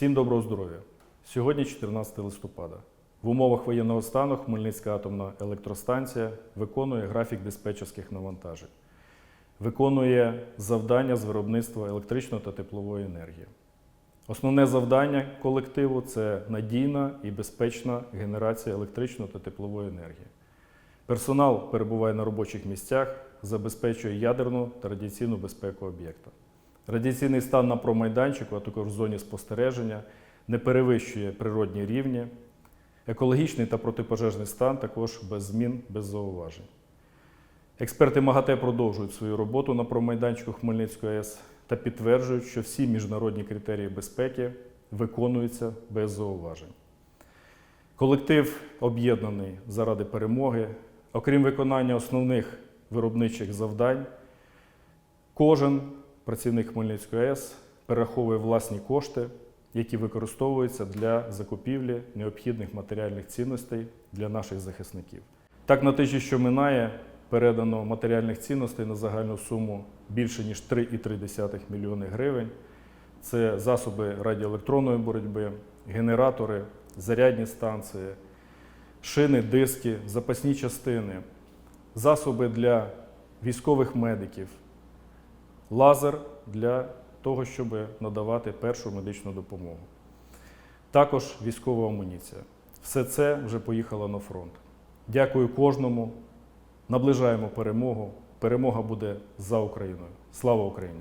Всім доброго здоров'я! Сьогодні 14 листопада. В умовах воєнного стану Хмельницька атомна електростанція виконує графік диспетчерських навантажень, виконує завдання з виробництва електричної та теплової енергії. Основне завдання колективу це надійна і безпечна генерація електричної та теплової енергії. Персонал перебуває на робочих місцях, забезпечує ядерну та радіаційну безпеку об'єкта. Радіаційний стан на промайданчику, а також в зоні спостереження, не перевищує природні рівні. Екологічний та протипожежний стан також без змін, без зауважень. Експерти МАГАТЕ продовжують свою роботу на промайданчику Хмельницької АЕС та підтверджують, що всі міжнародні критерії безпеки виконуються без зауважень. Колектив об'єднаний заради перемоги. Окрім виконання основних виробничих завдань, кожен працівник Хмельницької АЕС перераховує власні кошти, які використовуються для закупівлі необхідних матеріальних цінностей для наших захисників. Так, на тижні, що минає, передано матеріальних цінностей на загальну суму більше ніж 3,3 мільйони гривень. Це засоби радіоелектронної боротьби, генератори, зарядні станції, шини, диски, запасні частини, засоби для військових медиків, лазер для того, щоб надавати першу медичну допомогу. Також військова амуніція. Все це вже поїхало на фронт. Дякую кожному. Наближаємо перемогу. Перемога буде за Україною. Слава Україні!